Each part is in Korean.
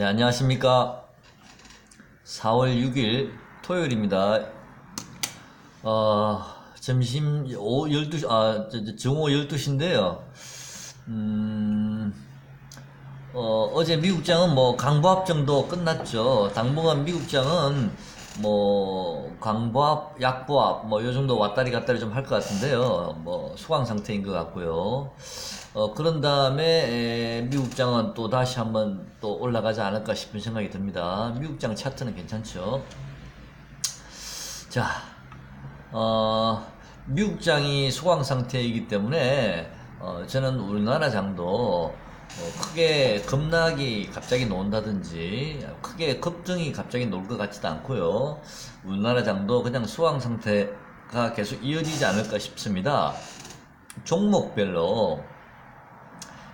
네, 안녕하십니까. 4월 6일 토요일입니다. 어, 점심, 오후 12시, 아, 정오 12시인데요. 음, 어, 어제 미국장은 뭐 강보합 정도 끝났죠. 당분간 미국장은 뭐 강보합, 약보합 뭐 요 정도 왔다리 갔다리 좀 할 것 같은데요. 뭐 소강 상태인 것 같고요. 어, 그런 다음에 에, 미국장은 또 다시 한번 또 올라가지 않을까 싶은 생각이 듭니다. 미국장 차트는 괜찮죠. 자, 어, 미국장이 소강 상태이기 때문에 어, 저는 우리나라 장도 어, 크게 급락이 갑자기 나온다든지 크게 급등이 갑자기 놀 것 같지도 않고요. 우리나라 장도 그냥 소강 상태가 계속 이어지지 않을까 싶습니다. 종목별로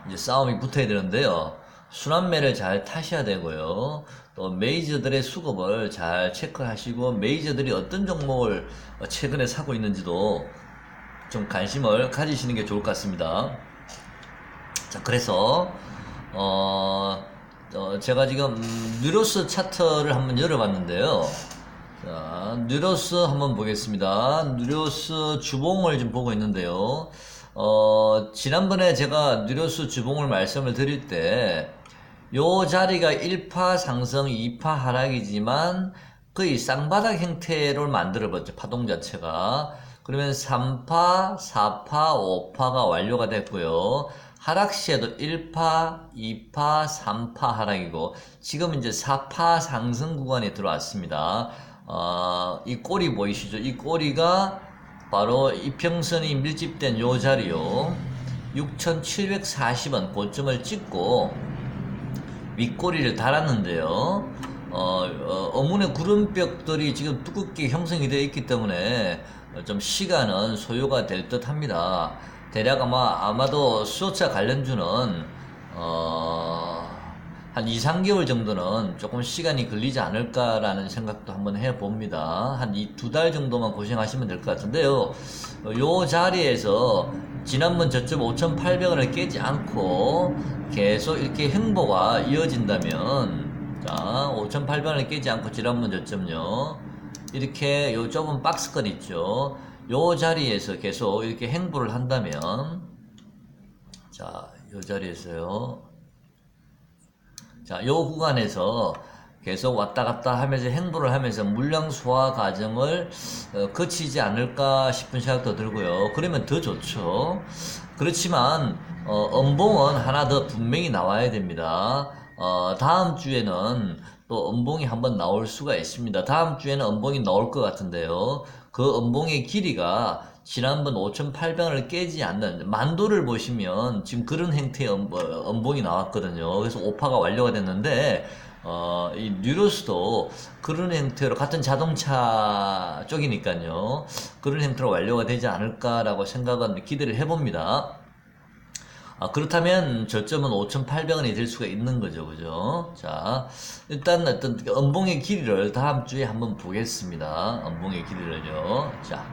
이제 싸움이 붙어야 되는데요. 순환매를 잘 타셔야 되고요. 또 메이저들의 수급을 잘 체크하시고 메이저들이 어떤 종목을 최근에 사고 있는지도 좀 관심을 가지시는 게 좋을 것 같습니다. 자, 그래서 어, 어, 제가 지금 음, 뉴로스 차트를 한번 열어봤는데요. 자, 뉴로스 한번 보겠습니다. 뉴로스 주봉을 지금 보고 있는데요. 어, 지난번에 제가 뉴로스 주봉을 말씀을 드릴 때, 요 자리가 1파 상승, 2파 하락이지만 거의 쌍바닥 형태로 만들어봤죠. 파동 자체가. 그러면 3파, 4파, 5파가 완료가 됐고요. 하락 시에도 1파, 2파, 3파 하락이고 지금 이제 4파 상승 구간에 들어왔습니다. 어, 이 꼬리 보이시죠? 이 꼬리가 바로 이평선이 밀집된 요 자리요. 6,740원 고점을 찍고 윗꼬리를 달았는데요. 어, 어, 어문의 구름벽들이 지금 두껍게 형성이 되어 있기 때문에 좀 시간은 소요가 될 듯 합니다. 대략 아마, 아마도 수소차 관련주는, 어, 한 2, 3개월 정도는 조금 시간이 걸리지 않을까라는 생각도 한번 해봅니다. 한 이 두 달 정도만 고생하시면 될 것 같은데요. 어, 요 자리에서 지난번 저점 5,800원을 깨지 않고 계속 이렇게 행보가 이어진다면, 자, 5,800원을 깨지 않고 지난번 저점요. 이렇게 요 좁은 박스권 있죠. 요 자리에서 계속 이렇게 행보를 한다면, 자, 요 자리에서요. 자, 요 구간에서 계속 왔다 갔다 하면서 행보를 하면서 물량 소화 과정을 어, 거치지 않을까 싶은 생각도 들고요. 그러면 더 좋죠. 그렇지만 어, 음봉은 하나 더 분명히 나와야 됩니다. 어, 다음 주에는 또 음봉이 한번 나올 수가 있습니다. 다음 주에는 음봉이 나올 것 같은데요. 그 음봉의 길이가 지난번 5,800원을 깨지 않는 만도를 보시면 지금 그런 형태의 음, 어, 음봉이 나왔거든요. 그래서 오파가 완료가 됐는데 어, 이 뉴로스도 그런 형태로 같은 자동차 쪽이니까요. 그런 형태로 완료가 되지 않을까라고 생각은 기대를 해봅니다. 아, 그렇다면 저점은 5,800원이 될 수가 있는 거죠. 그죠? 자, 일단 어떤 음봉의 길이를 다음 주에 한번 보겠습니다. 음봉의 길이를요. 자,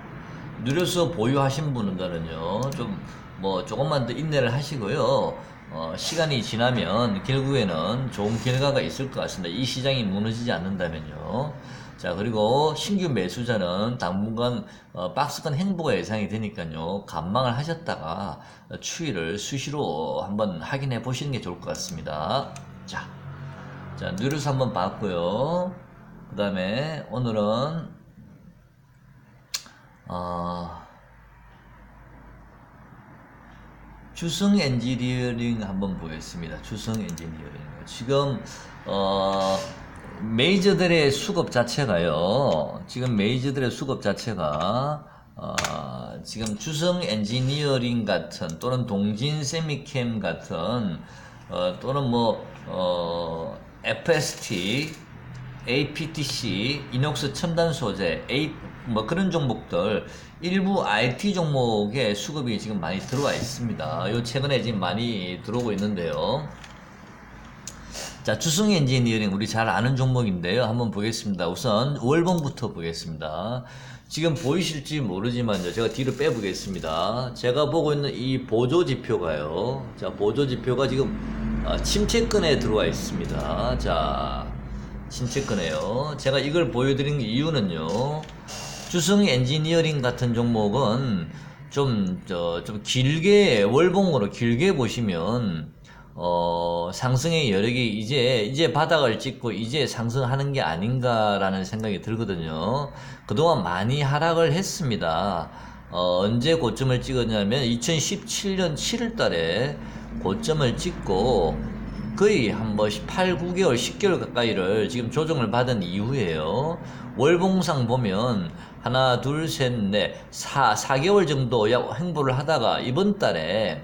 누려서 보유하신 분들은요, 좀, 뭐, 조금만 더 인내를 하시고요. 어, 시간이 지나면 결국에는 좋은 결과가 있을 것 같습니다. 이 시장이 무너지지 않는다면요. 자, 그리고 신규 매수자는 당분간 어, 박스권 행보가 예상이 되니까요. 감망을 하셨다가 추이를 수시로 한번 확인해 보시는 게 좋을 것 같습니다. 자, 자, 누르스 한번 봤고요. 그 다음에 오늘은, 어, 주성 엔지니어링 한번 보겠습니다. 주성 엔지니어링. 지금, 어, 메이저들의 수급 자체가요. 지금 메이저들의 수급 자체가, 어, 지금 주성 엔지니어링 같은 또는 동진 세미캠 같은, 어, 또는 뭐, 어, FST, APTC, 이녹스 첨단 소재, A, 뭐 그런 종목들 일부 IT 종목에 수급이 지금 많이 들어와 있습니다. 요 최근에 지금 많이 들어오고 있는데요. 자, 주승 엔지니어링 우리 잘 아는 종목인데요. 한번 보겠습니다. 우선 월봉부터 보겠습니다. 지금 보이실지 모르지만요. 제가 뒤로 빼보겠습니다. 제가 보고 있는 이 보조 지표가요. 자, 보조 지표가 지금 어, 침체권에 들어와 있습니다. 자, 침체권에요. 제가 이걸 보여드린 이유는요. 주승 엔지니어링 같은 종목은 좀, 저, 좀 길게, 월봉으로 길게 보시면, 어, 상승의 여력이 이제, 이제 바닥을 찍고 이제 상승하는 게 아닌가라는 생각이 들거든요. 그동안 많이 하락을 했습니다. 어, 언제 고점을 찍었냐면 2017년 7월 달에 고점을 찍고 거의 한번 8, 9개월, 10개월 가까이를 지금 조정을 받은 이후에요. 월봉상 보면 하나, 둘, 셋, 넷, 4, 4개월 정도 약 행보를 하다가 이번 달에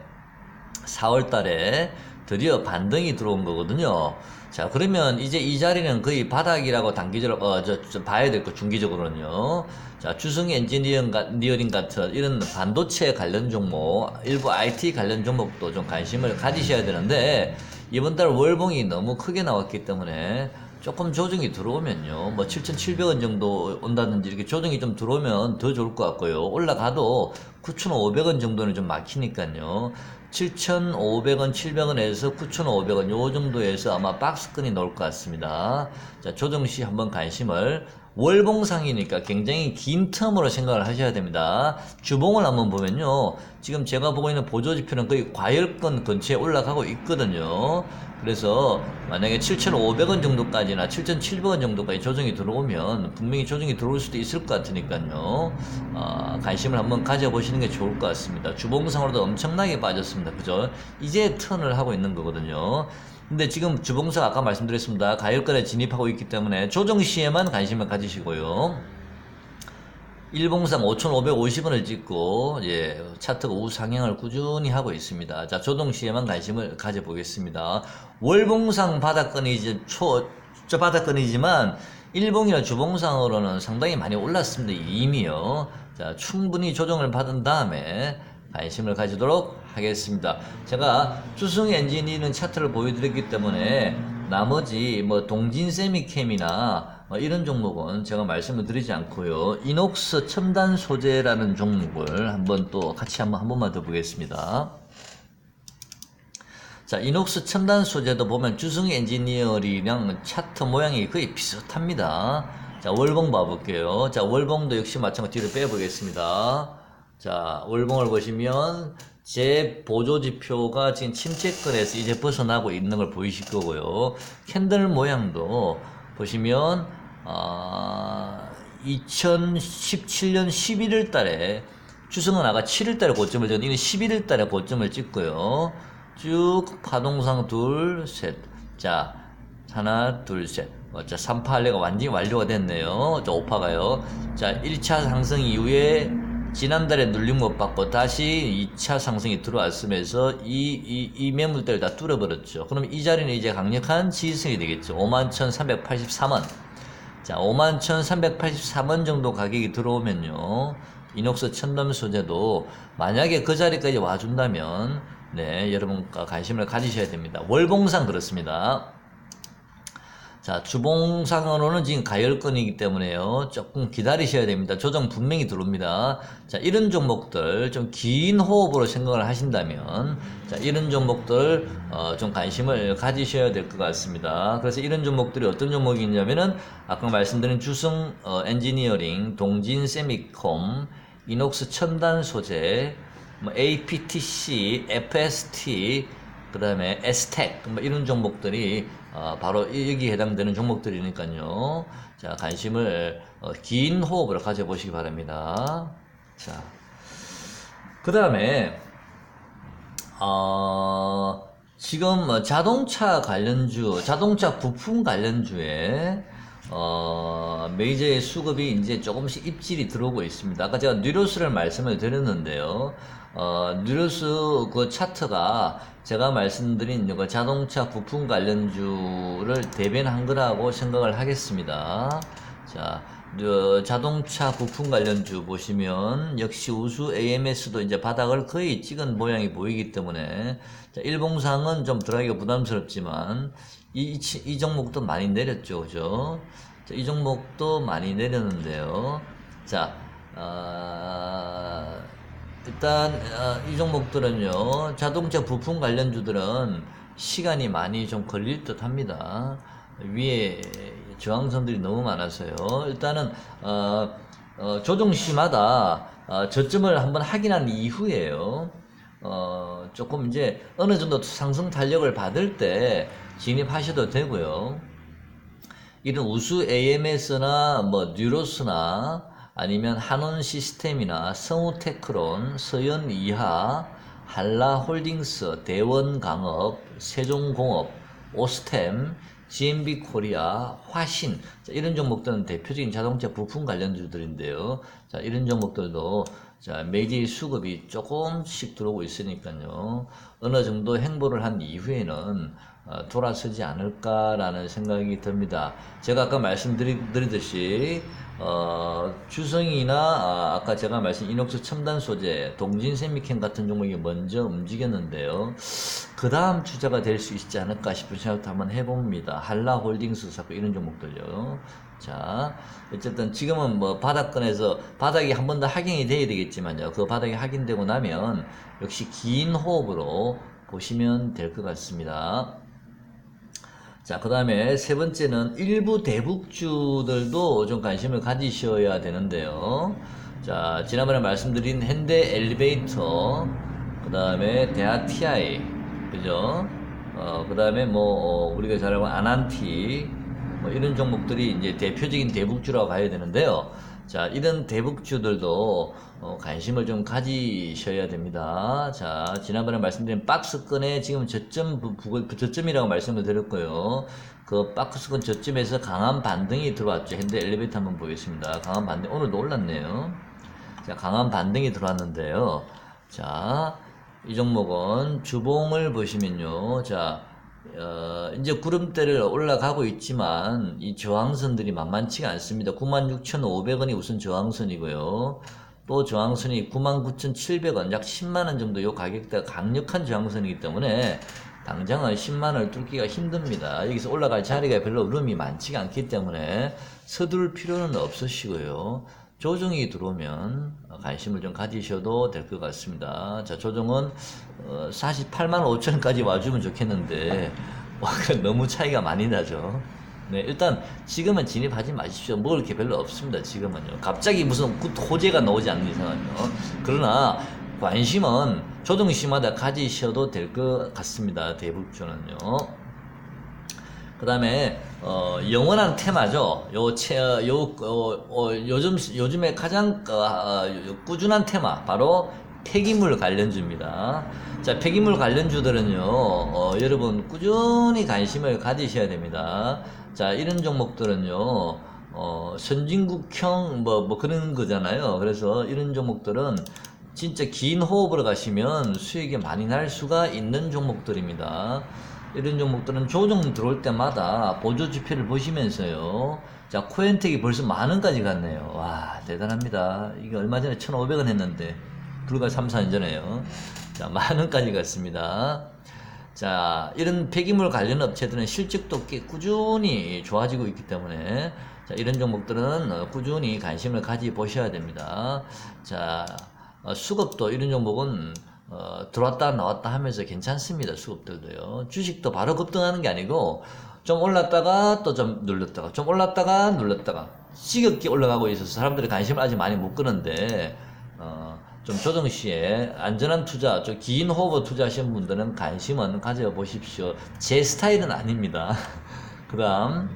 4월 달에 드디어 반등이 들어온 거거든요. 자, 그러면 이제 이 자리는 거의 바닥이라고 단기적으로, 어, 저, 저 봐야 될 거, 중기적으로는요. 자, 주승 엔지니어링 같은 이런 반도체 관련 종목, 일부 IT 관련 종목도 좀 관심을 가지셔야 되는데, 이번 달 월봉이 너무 크게 나왔기 때문에 조금 조정이 들어오면요. 뭐 7,700원 정도 온다든지 이렇게 조정이 좀 들어오면 더 좋을 것 같고요. 올라가도 9,500원 정도는 좀 막히니까요. 7,500원, 700원에서 9,500원 요 정도에서 아마 박스권이 나올 것 같습니다. 자, 조정 시 한번 관심을 월봉상이니까 굉장히 긴 텀으로 생각을 하셔야 됩니다. 주봉을 한번 보면요. 지금 제가 보고 있는 보조지표는 거의 과열권 근처에 올라가고 있거든요. 그래서 만약에 7,500원 정도까지나 7,700원 정도까지 조정이 들어오면 분명히 조정이 들어올 수도 있을 것 같으니까요. 어, 관심을 한번 가져보시는 게 좋을 것 같습니다. 주봉상으로도 엄청나게 빠졌습니다. 그죠? 이제 턴을 하고 있는 거거든요. 근데 지금 주봉상 아까 말씀드렸습니다. 가열권에 진입하고 있기 때문에 조정 시에만 관심을 가지시고요. 일봉상 5,550원을 찍고 예, 차트가 우상향을 꾸준히 하고 있습니다. 자, 조정 시에만 관심을 가져보겠습니다. 월봉상 바닥권이 이제 초, 저 바닥권이지만 일봉이나 주봉상으로는 상당히 많이 올랐습니다. 이미요. 자, 충분히 조정을 받은 다음에 관심을 가지도록 하겠습니다. 제가 주승 엔진이는 차트를 보여드렸기 때문에 나머지 뭐 동진 세미캠이나 뭐 이런 종목은 제가 말씀을 드리지 않고요. 이녹스 첨단 소재라는 종목을 한번 또 같이 한번 한 번만 더 보겠습니다. 자, 이녹스 첨단 소재도 보면 주승 엔지니어링이랑 차트 모양이 거의 비슷합니다. 자, 월봉 봐볼게요. 자, 월봉도 역시 마찬가지로 빼보겠습니다. 자, 월봉을 보시면 제 보조 지표가 지금 침체권에서 이제 벗어나고 있는 걸 보이실 거고요. 캔들 모양도 보시면 어, 2017년 11월 달에 주승은 아까 7월 달에 고점을 찍었는데 이건 11월 달에 고점을 찍고요. 쭉 파동상 둘, 셋. 자, 하나, 둘, 셋. 어, 자, 3파할래가 완전히 완료가 됐네요. 자, 5파가요. 자, 1차 상승 이후에 지난달에 눌림 못 받고 다시 2차 상승이 들어왔으면서 이, 이, 이 매물대를 다 뚫어버렸죠. 그럼 이 자리는 이제 강력한 지지선이 되겠죠. 51,383원. 자, 51,383원 정도 가격이 들어오면요. 이녹스 천덤 소재도 만약에 그 자리까지 와준다면, 네, 여러분과 관심을 가지셔야 됩니다. 월봉상 그렇습니다. 자, 주봉상으로는 지금 가열권이기 때문에요. 조금 기다리셔야 됩니다. 조정 분명히 들어옵니다. 자, 이런 종목들 좀 긴 호흡으로 생각을 하신다면, 자, 이런 종목들, 어, 좀 관심을 가지셔야 될 것 같습니다. 그래서 이런 종목들이 어떤 종목이냐면은, 아까 말씀드린 주승, 어, 엔지니어링, 동진 세미콤, 이녹스 첨단 소재, 뭐 APTC, FST, 그 다음에 에스텍, 뭐 이런 종목들이 어, 바로 여기에 해당되는 종목들이니까요. 자, 관심을 어, 긴 호흡으로 가져보시기 바랍니다. 자, 그 다음에 어, 지금 뭐 자동차 관련주, 자동차 부품 관련주에 어, 메이저의 수급이 이제 조금씩 입질이 들어오고 있습니다. 아까 제가 뉴로스를 말씀을 드렸는데요. 어, 뉴로스 그 차트가 제가 말씀드린 그 자동차 부품 관련주를 대변한 거라고 생각을 하겠습니다. 자, 어, 자동차 부품 관련주 보시면 역시 우수 AMS도 이제 바닥을 거의 찍은 모양이 보이기 때문에 자, 일봉상은 좀 들어가기가 부담스럽지만 이, 이, 이 종목도 많이 내렸죠, 그죠? 자, 이 종목도 많이 내렸는데요. 자, 어, 일단 어, 이 종목들은요 자동차 부품 관련주들은 시간이 많이 좀 걸릴 듯 합니다. 위에 저항선들이 너무 많아서요. 일단은, 어, 어, 조종시마다 어, 저점을 한번 확인한 이후에요. 어, 조금 이제 어느 정도 상승 탄력을 받을 때 진입하셔도 되고요. 이런 우수 AMS나 뭐 뉴로스나 아니면 한원 시스템이나 성우테크론, 서현 이하, 한라홀딩스, 대원강업, 세종공업, 오스템, GMB 코리아, 화신 자, 이런 종목들은 대표적인 자동차 부품 관련주들인데요. 자 이런 종목들도 자 매질 수급이 조금씩 들어오고 있으니까요. 어느 정도 행보를 한 이후에는 어, 돌아서지 않을까라는 생각이 듭니다. 제가 아까 말씀드리듯이 어, 주성이나 아, 아까 제가 말씀 이녹스 첨단 소재, 동진 세미캠 같은 종목이 먼저 움직였는데요. 그 다음 주자가 될 수 있지 않을까 싶은 생각도 한번 해봅니다. 한라홀딩스 사고 이런 종목들요. 자, 어쨌든 지금은 뭐 바닥권에서 바닥이 한 번 더 확인이 돼야 되겠지만요. 그 바닥이 확인되고 나면 역시 긴 호흡으로 보시면 될 것 같습니다. 자, 그 다음에 세 번째는 일부 대북주들도 좀 관심을 가지셔야 되는데요. 자, 지난번에 말씀드린 현대 엘리베이터, 그 다음에 대하 TI, 그죠? 어, 그 다음에 뭐, 어, 우리가 잘 알고 아난티, 뭐 이런 종목들이 이제 대표적인 대북주라고 봐야 되는데요. 자, 이런 대북주들도 어, 관심을 좀 가지셔야 됩니다. 자, 지난번에 말씀드린 박스권에 지금 저점, 부, 부, 저점이라고 말씀을 드렸고요. 그 박스권 저점에서 강한 반등이 들어왔죠. 현대 엘리베이터 한번 보겠습니다. 강한 반등, 오늘도 올랐네요. 자, 강한 반등이 들어왔는데요. 자, 이 종목은 주봉을 보시면요. 자, 어, 이제 구름대를 올라가고 있지만 이 저항선들이 만만치가 않습니다. 96,500원이 우선 저항선이고요. 또 저항선이 99,700원, 약 10만원 정도 요 가격대가 강력한 저항선이기 때문에 당장은 10만원을 뚫기가 힘듭니다. 여기서 올라갈 자리가 별로 룸이 많지가 않기 때문에 서둘 필요는 없으시고요. 조정이 들어오면 관심을 좀 가지셔도 될 것 같습니다. 자, 조정은 48만 5천원까지 와주면 좋겠는데 와, 너무 차이가 많이 나죠. 네, 일단 지금은 진입하지 마십시오. 먹을 게 별로 없습니다. 지금은요. 갑자기 무슨 호재가 나오지 않는 이상은요. 그러나 관심은 조정시마다 가지셔도 될 것 같습니다. 대북주는요. 그 다음에 어, 영원한 테마죠. 요, 체, 요, 어, 어, 요즘, 요즘에 가장 어, 어, 꾸준한 테마, 바로 폐기물 관련주입니다. 자, 폐기물 관련주들은요, 어, 여러분 꾸준히 관심을 가지셔야 됩니다. 자, 이런 종목들은요, 어, 선진국형 뭐, 뭐 그런 거잖아요. 그래서 이런 종목들은 진짜 긴 호흡으로 가시면 수익이 많이 날 수가 있는 종목들입니다. 이런 종목들은 조정 들어올 때마다 보조 지표를 보시면서요. 자, 코엔텍이 벌써 만 원까지 갔네요. 와, 대단합니다. 이게 얼마 전에 1,500원 했는데, 불과 3, 4년 전에요. 자, 만 원까지 갔습니다. 자, 이런 폐기물 관련 업체들은 실적도 꽤 꾸준히 좋아지고 있기 때문에, 자, 이런 종목들은 어, 꾸준히 관심을 가지 보셔야 됩니다. 자, 어, 수급도 이런 종목은 어, 들어왔다 나왔다 하면서 괜찮습니다. 수급들도요. 주식도 바로 급등하는 게 아니고 좀 올랐다가 또 좀 눌렀다가 좀 올랐다가 눌렀다가 시겹게 올라가고 있어서 사람들이 관심을 아직 많이 못 끄는데 어, 좀 조정 시에 안전한 투자, 긴 호흡 투자하시는 분들은 관심은 가져 보십시오. 제 스타일은 아닙니다. 그다음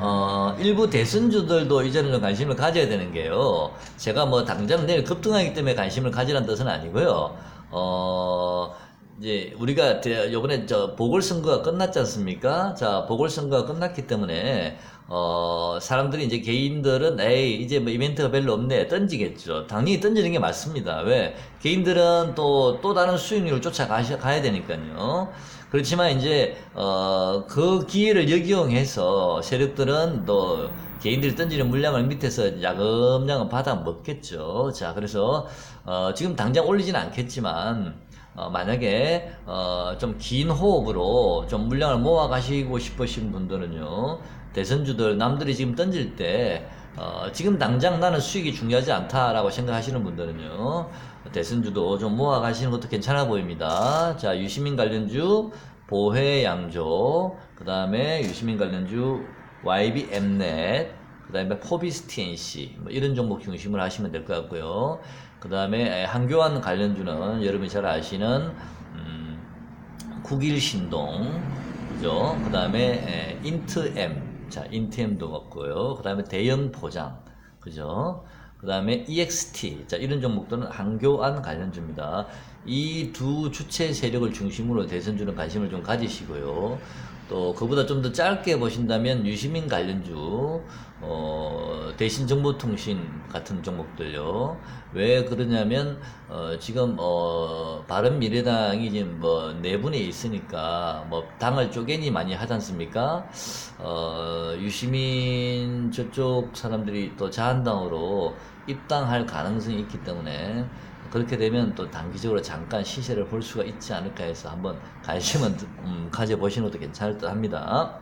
어, 일부 대선주들도 이제는 좀 관심을 가져야 되는 게요. 제가 뭐 당장 내일 급등하기 때문에 관심을 가지라는 뜻은 아니고요. 어, 이제 우리가 요번에 저 보궐선거가 끝났지 않습니까? 자, 보궐선거가 끝났기 때문에 어, 사람들이 이제 개인들은 에이, 이제 뭐 이벤트가 별로 없네. 던지겠죠. 당연히 던지는 게 맞습니다. 왜? 개인들은 또, 또 다른 수익률을 쫓아가야 되니까요. 그렇지만 이제 어, 그 기회를 역이용해서 세력들은 또 개인들이 던지는 물량을 밑에서 야금야금 받아 먹겠죠. 자, 그래서 어, 지금 당장 올리지는 않겠지만 어, 만약에 어, 좀 긴 호흡으로 좀 물량을 모아 가시고 싶으신 분들은요. 대선주들 남들이 지금 던질 때 어, 지금 당장 나는 수익이 중요하지 않다라고 생각하시는 분들은요, 대선주도 좀 모아 가시는 것도 괜찮아 보입니다. 자, 유시민 관련주, 보혜 양조, 그 다음에 유시민 관련주, YB 엠넷, 그 다음에 포비스 TNC, 뭐 이런 종목 중심으로 하시면 될 것 같고요. 그 다음에 한교안 관련주는 여러분이 잘 아시는, 음, 국일신동, 그죠? 그 다음에 인트엠, 자, 인트엠도 먹고요. 그 다음에 대형 포장, 그죠? 그 다음에 EXT, 자, 이런 종목들은 한교안 관련주입니다. 이 두 주체 세력을 중심으로 대선주는 관심을 좀 가지시고요. 또 그보다 좀 더 짧게 보신다면 유시민 관련주 어, 대신 정보통신 같은 종목들요. 왜 그러냐면 어, 지금 어, 바른 미래당이 지금 뭐 내분에 있으니까 뭐 당을 쪼개니 많이 하지 않습니까? 어, 유시민 저쪽 사람들이 또 자한당으로 입당할 가능성이 있기 때문에 그렇게 되면 또 단기적으로 잠깐 시세를 볼 수가 있지 않을까 해서 한번 관심은 음, 가져보시는 것도 괜찮을 듯 합니다.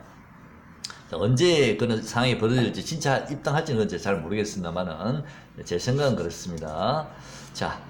자, 언제 그런 상황이 벌어질지 진짜 입당할지는 잘 모르겠습니다만은 제 생각은 그렇습니다. 자,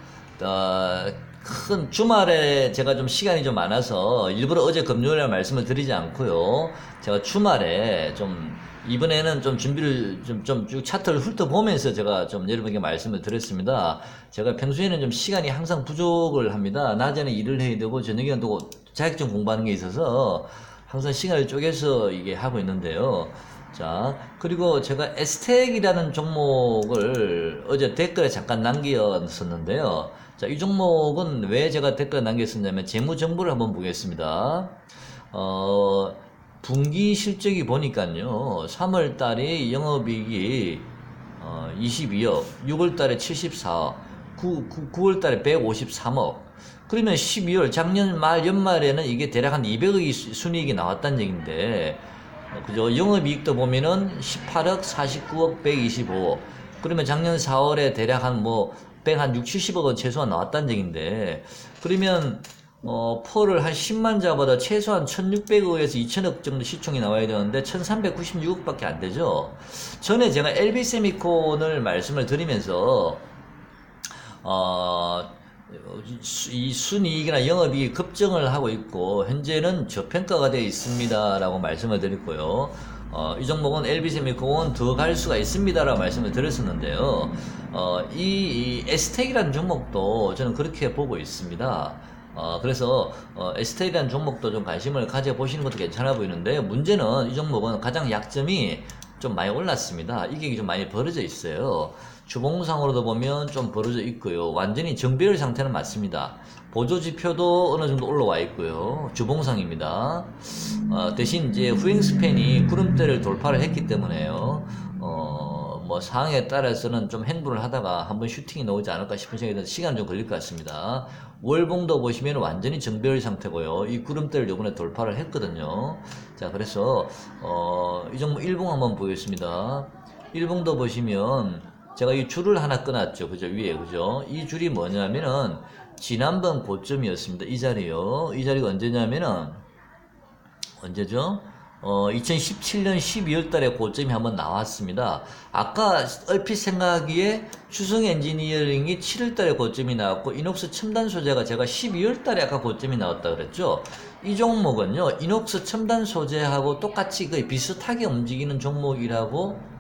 어, 큰 주말에 제가 좀 시간이 좀 많아서 일부러 어제 금요일에 말씀을 드리지 않고요. 제가 주말에 좀 이번에는 좀 준비를 좀 좀 쭉 차트를 훑어보면서 제가 좀 여러분에게 말씀을 드렸습니다. 제가 평소에는 좀 시간이 항상 부족을 합니다. 낮에는 일을 해야 되고 저녁에는 또 자격증 공부하는 게 있어서 항상 시간을 쪼개서 이게 하고 있는데요. 자, 그리고 제가 에스텍이라는 종목을 어제 댓글에 잠깐 남겼었는데요. 자, 이 종목은 왜 제가 댓글에 남겼었냐면 재무 정보를 한번 보겠습니다. 어, 분기 실적이 보니까요. 3월 달에 영업이익이 어, 22억, 6월 달에 74억, 9, 9, 월 달에 153억. 그러면 12월 작년 말 연말에는 이게 대략 한 200억이 순이익이 나왔다는 얘기인데 어, 그죠? 영업이익도 보면은 18억, 49억, 125억. 그러면 작년 4월에 대략 한 뭐, 100, 한 6, 70억은 최소한 나왔다는 얘기인데, 그러면, 어, 펄을 한 10만 자보다 최소한 1600억에서 2000억 정도 시총이 나와야 되는데, 1396억밖에 안 되죠? 전에 제가 LB 세미콘을 말씀을 드리면서, 어, 이 순이익이나 영업이익 급증을 하고 있고 현재는 저평가가 되어 있습니다라고 말씀을 드렸고요. 어, 이 종목은 LB세미콘은 더갈 수가 있습니다라고 말씀을 드렸었는데요. 어, 이, 이 에스텍이라는 종목도 저는 그렇게 보고 있습니다. 어, 그래서, 어, 에스테이라는 종목도 좀 관심을 가져보시는 것도 괜찮아 보이는데, 문제는 이 종목은 가장 약점이 좀 많이 올랐습니다. 이게 좀 많이 벌어져 있어요. 주봉상으로도 보면 좀 벌어져 있고요. 완전히 정배열 상태는 맞습니다. 보조 지표도 어느 정도 올라와 있고요. 주봉상입니다. 어, 대신 이제 후행 스팬이 구름대를 돌파를 했기 때문에요. 어, 뭐 상황에 따라서는 좀 행보를 하다가 한번 슈팅이 나오지 않을까 싶은 생각이 드는데 시간 좀 걸릴 것 같습니다. 월봉도 보시면 완전히 정배열 상태고요. 이 구름대를 요번에 돌파를 했거든요. 자, 그래서 어, 이 종목 일봉 한번 보겠습니다. 일봉도 보시면 제가 이 줄을 하나 끊었죠. 그죠? 위에, 그죠? 이 줄이 뭐냐면은, 지난번 고점이었습니다. 이 자리요. 이 자리가 언제냐면은, 언제죠? 어, 2017년 12월 달에 고점이 한번 나왔습니다. 아까 얼핏 생각하기에 추성 엔지니어링이 7월 달에 고점이 나왔고, 이녹스 첨단 소재가 제가 12월 달에 아까 고점이 나왔다 그랬죠? 이 종목은요, 이녹스 첨단 소재하고 똑같이 거의 비슷하게 움직이는 종목이라고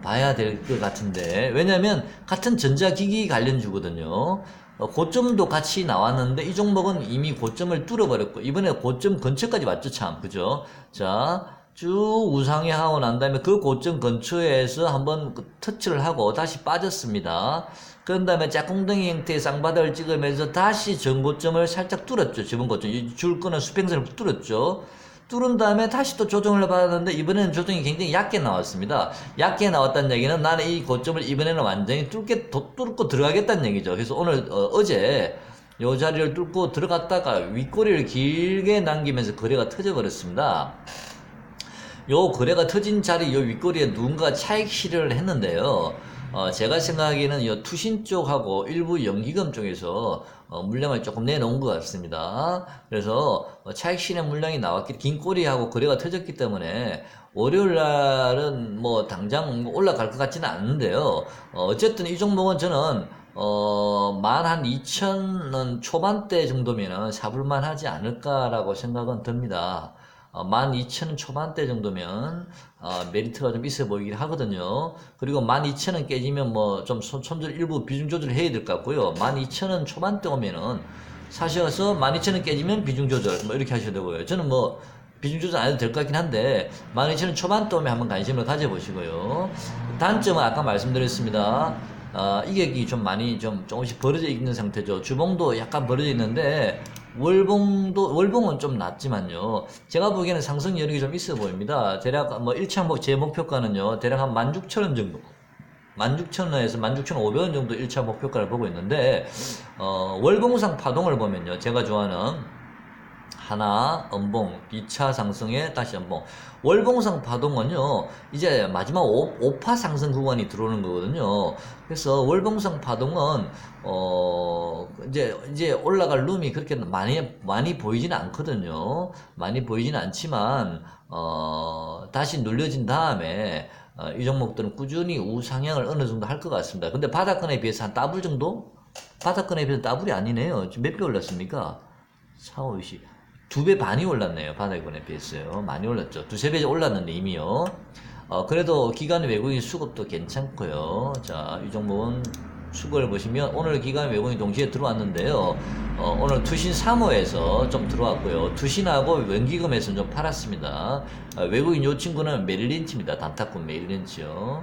봐야 될 것 같은데 왜냐하면 같은 전자기기 관련주거든요. 어, 고점도 같이 나왔는데 이 종목은 이미 고점을 뚫어버렸고 이번에 고점 근처까지 왔죠 참 그죠? 자. 쭉 우상향 하고 난 다음에 그 고점 근처에서 한번 그 터치를 하고 다시 빠졌습니다. 그런 다음에 짝꿍덩이 형태의 쌍바닥을 찍으면서 다시 전고점을 살짝 뚫었죠. 지분 고점. 줄 끄는 수평선을 뚫었죠. 뚫은 다음에 다시 또 조정을 받았는데 이번에는 조정이 굉장히 얕게 나왔습니다. 얕게 나왔다는 얘기는 나는 이 고점을 이번에는 완전히 뚫게 뚫고 들어가겠다는 얘기죠. 그래서 오늘 어, 제요 자리를 뚫고 들어갔다가 윗꼬리를 길게 남기면서 거래가 터져 버렸습니다. 요 거래가 터진 자리 요 윗꼬리에 누군가 차익 실현을 했는데요. 어, 제가 생각하기에는 이 투신 쪽하고 일부 연기금 쪽에서 어, 물량을 조금 내놓은 것 같습니다. 그래서 어, 차익 실현 물량이 나왔기 긴 꼬리하고 거래가 터졌기 때문에 월요일 날은 뭐 당장 올라갈 것 같지는 않은데요. 어, 어쨌든 이 종목은 저는 어, 만한 2천원 초반대 정도면은 사볼만 하지 않을까라고 생각은 듭니다. 어, 12,000원 초반대 정도면 어, 메리트가 좀 있어 보이긴 하거든요. 그리고 12,000원 깨지면 뭐 좀 손절 일부 비중 조절 해야 될 것 같고요. 12,000원 초반대 오면은 사셔서 12,000원 깨지면 비중 조절 뭐 이렇게 하셔야 되고요. 저는 뭐 비중 조절 안 해도 될 것 같긴 한데 12,000원 초반대 오면 한번 관심을 가져보시고요. 단점은 아까 말씀드렸습니다. 어, 이격이 좀 많이 좀 조금씩 벌어져 있는 상태죠. 주봉도 약간 벌어져 있는데 월봉도 월봉은 좀 낮지만요. 제가 보기에는 상승 여력이 좀 있어 보입니다. 대략 뭐 1차 목, 제 목표가는요. 대략 한 16,000원 정도. 16,000원에서 16,500원 정도 1차 목표가를 보고 있는데 어, 월봉상 파동을 보면요. 제가 좋아하는 하나, 음봉, 2차 상승에 다시 음봉. 월봉상 파동은요, 이제 마지막 5, 파 상승 구간이 들어오는 거거든요. 그래서 월봉상 파동은, 어, 이제, 이제 올라갈 룸이 그렇게 많이, 많이 보이지는 않거든요. 많이 보이지는 않지만, 어, 다시 눌려진 다음에, 어, 이 종목들은 꾸준히 우상향을 어느 정도 할 것 같습니다. 근데 바닥권에 비해서 한 더블 정도? 바닥권에 비해서 더블이 아니네요. 지금 몇 배 올랐습니까? 4, 5, 20. 두 배 반이 올랐네요. 바닥권에 비했어요. 많이 올랐죠. 두세 배 올랐는데 이미요. 어, 그래도 기간 외국인 수급도 괜찮고요. 자, 이 종목은 수급을 보시면 오늘 기간 외국인 동시에 들어왔는데요. 어, 오늘 투신 3호에서 좀 들어왔고요. 투신하고 wen기금에서 좀 팔았습니다. 어, 외국인 요 친구는 메릴린치입니다. 단타권 메릴린치요.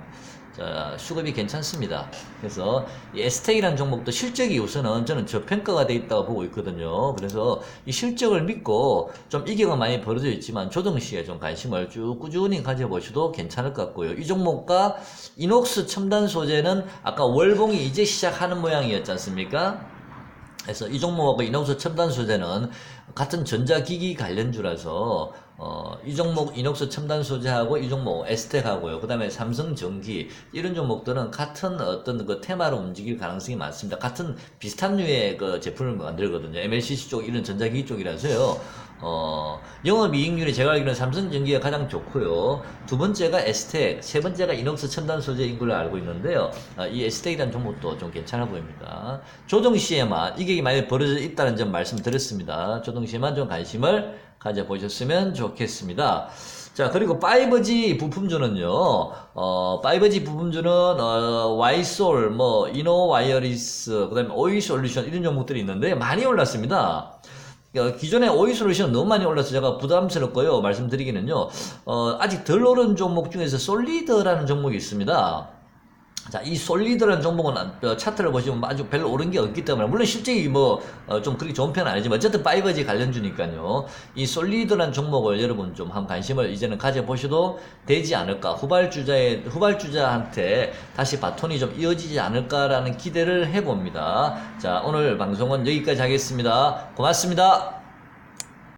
자, 수급이 괜찮습니다. 그래서 이 에스테이라는 종목도 실적이 우선은 저는 저평가가 돼 있다고 보고 있거든요. 그래서 이 실적을 믿고 좀 이격은 많이 벌어져 있지만 조정 시에 좀 관심을 쭉 꾸준히 가져보셔도 괜찮을 것 같고요. 이 종목과 이녹스 첨단 소재는 아까 월봉이 이제 시작하는 모양이었지 않습니까? 그래서 이 종목하고 이녹스 첨단 소재는 같은 전자기기 관련주라서 어, 이 종목 이녹스 첨단 소재하고 이 종목 에스텍하고요. 그 다음에 삼성전기 이런 종목들은 같은 어떤 그 테마로 움직일 가능성이 많습니다. 같은 비슷한 류의 그 제품을 만들거든요. MLCC 쪽 이런 전자기기 쪽이라서요. 어, 영업이익률이 제가 알기로는 삼성전기가 가장 좋고요. 두 번째가 에스텍, 세 번째가 이녹스 첨단 소재인 걸로 알고 있는데요. 어, 이 에스텍이라는 종목도 좀 괜찮아 보입니다. 조정 시에만 이게 많이 벌어져 있다는 점 말씀드렸습니다. 조정 시에만 좀 관심을 가져보셨으면 좋겠습니다. 자, 그리고 5G 부품주는요, 어, 5G 부품주는, 어, 와이솔, 뭐, 이노 와이어리스, 그 다음에 오이 솔루션, 이런 종목들이 있는데, 많이 올랐습니다. 어, 기존에 오이 솔루션 너무 많이 올라서 제가 부담스럽고요. 말씀드리기는요. 어, 아직 덜 오른 종목 중에서 솔리드라는 종목이 있습니다. 자, 이 솔리드라는 종목은 어, 차트를 보시면 아주 별로 오른 게 없기 때문에 물론 실적이 뭐좀 그렇게 좋은 편은 아니지만 어쨌든 5G 관련주니까요. 이 솔리드라는 종목을 여러분 좀 한 관심을 이제는 가져보셔도 되지 않을까. 후발주자의 후발주자한테 다시 바톤이 좀 이어지지 않을까라는 기대를 해봅니다. 자, 오늘 방송은 여기까지 하겠습니다. 고맙습니다.